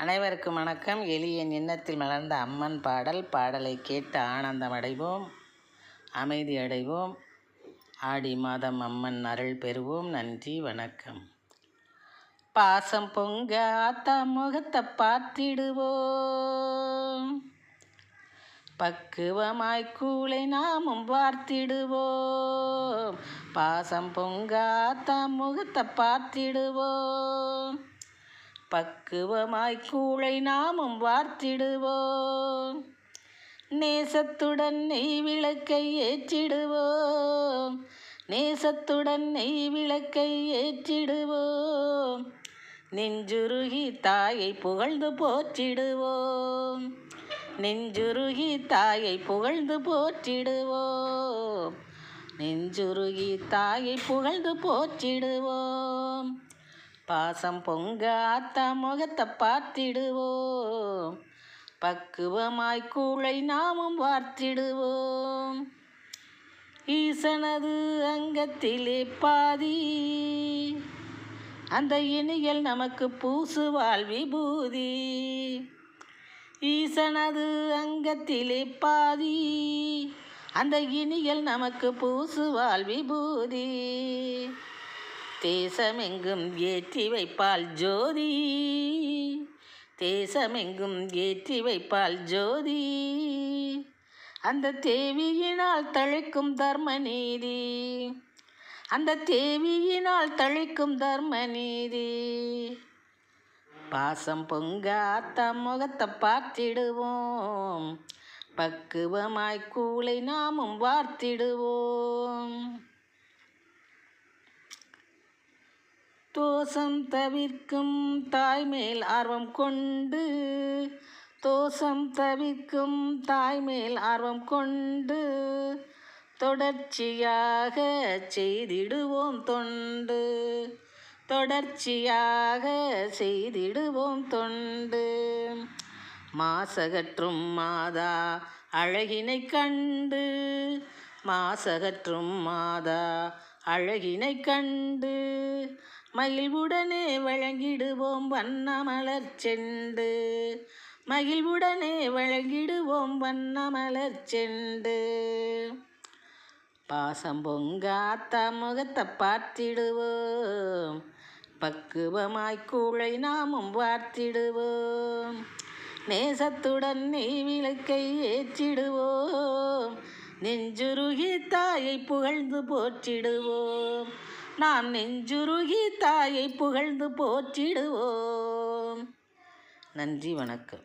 அனைவருக்கும் வணக்கம். எளியன் எண்ணத்தில் மலர்ந்த அம்மன் பாடல். பாடலை கேட்டு ஆனந்தம் அடைவோம். அமைதி அடைவோம். ஆடி மாதம் அம்மன் அருள் பெறுவோம். நன்றி வணக்கம். பாசம் பொங்க ஆத்தா முகத்தை பார்த்திடுவோம். பக்குவமாய் கூளை நாமும் பார்த்திடுவோம். பாசம் பொங்க ஆத்தா முகத்தை பார்த்திடுவோம். பக்குவமாய் கூளை நாமும் வார்த்திடுவோம். நேசத்துடன் நெய் விளக்கை ஏற்றிடுவோம். நேசத்துடன் நெய் விளக்கை ஏற்றிடுவோம். நெஞ்சுருகி தாயை புகழ்ந்து போற்றிடுவோம். நெஞ்சுருகி தாயை புகழ்ந்து போற்றிடுவோம். நெஞ்சுருகி தாயை புகழ்ந்து போற்றிடுவோம். பாசம் பொங்க ஆத்தா முகத்தை பார்த்திடுவோம். பக்குவமாய் கூளை நாமும் வார்த்திடுவோம். ஈசனது அங்கத்திலே பாதி. அந்த இனியல் நமக்கு பூசுவாள் விபூதி. ஈசனது அங்கத்திலே பாதி. அந்த இனியல் நமக்கு பூசுவாள் விபூதி. தேசமெங்கும் ஏற்றி வைப்பால் ஜோதி. தேசமெங்கும் ஏற்றி வைப்பால் ஜோதி. அந்த தேவியினால் தழைக்கும் தர்ம நீதி. அந்த தேவியினால் தழைக்கும் தர்ம நீதி. பாசம் பொங்க அத்த முகத்தை பார்த்திடுவோம். பக்குவமாய் கூளை நாமும் வார்த்திடுவோம். தோசம் தவிர்க்கும் தாய்மேல் ஆர்வம் கொண்டு தோசம் தவிர்க்கும் தாய்மேல் ஆர்வம் கொண்டு தொடர்ச்சியாக செய்திடுவோம் தொண்டு. தொடர்ச்சியாக செய்திடுவோம் தொண்டு. மாசகற்றும் மாதா அழகினை கண்டு மாசகற்றும் மாதா அழகினை கண்டு மகிழ்வுடனே வழங்கிடுவோம் வண்ணமலர் செண்டு. மகிழ்வுடனே வழங்கிடுவோம் வண்ணமலர் செண்டு. பாசம் பொங்காத்தா முகத்தை பார்த்திடுவோம். பக்குவமாய் கூழை நாமும் வார்த்திடுவோம். நேசத்துடன் நெய் விளக்கை ஏற்றிடுவோம். நெஞ்சுருகி தாயை புகழ்ந்து போற்றிடுவோம். நாம் நெஞ்சுருகி தாயை புகழ்ந்து போற்றிடுவோம். நன்றி வணக்கம்.